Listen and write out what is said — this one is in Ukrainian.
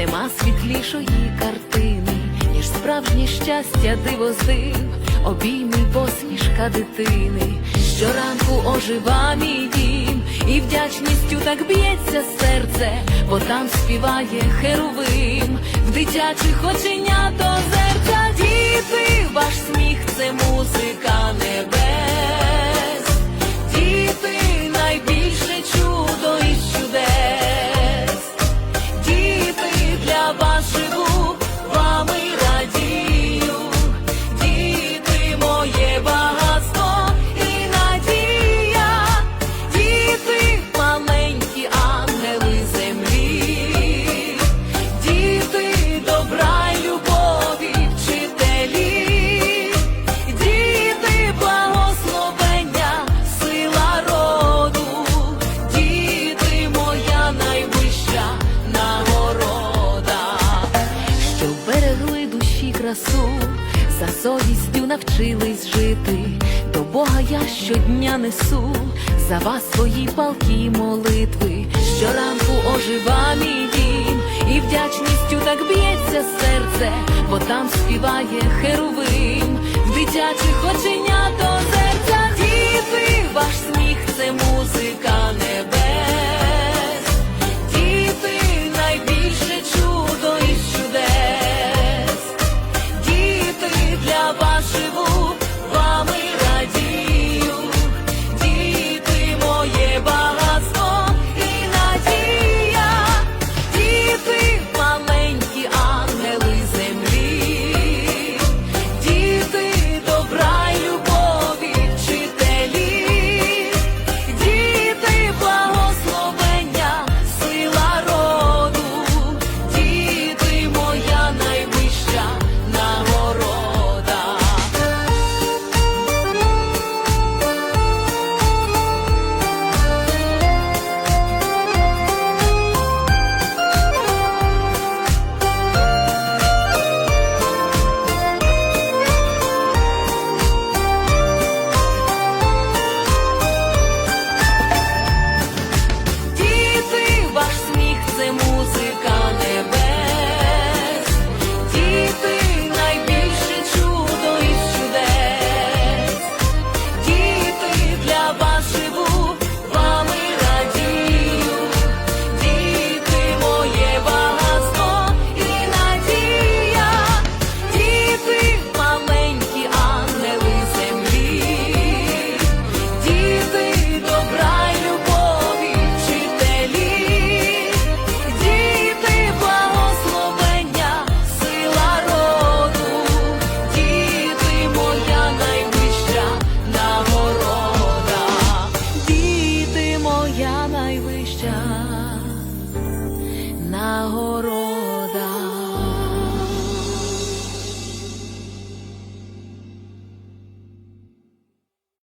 яскравішої картини, ніж справжнє щастя дивоздив, обійми посмішка дитини. Щоранку ожива мій дім, і вдячністю так б'ється серце, бо там співає херовим, в дитячих оченят озерця діти, ваш сміх красу, за совістю навчились жити. До Бога я щодня несу. За вас свої палкі молитви. Щоранку ожива мій дім, і вдячністю так б'ється серце, бо там співає херовим, в дитячих оченят озерця діти, ваш сміх це музика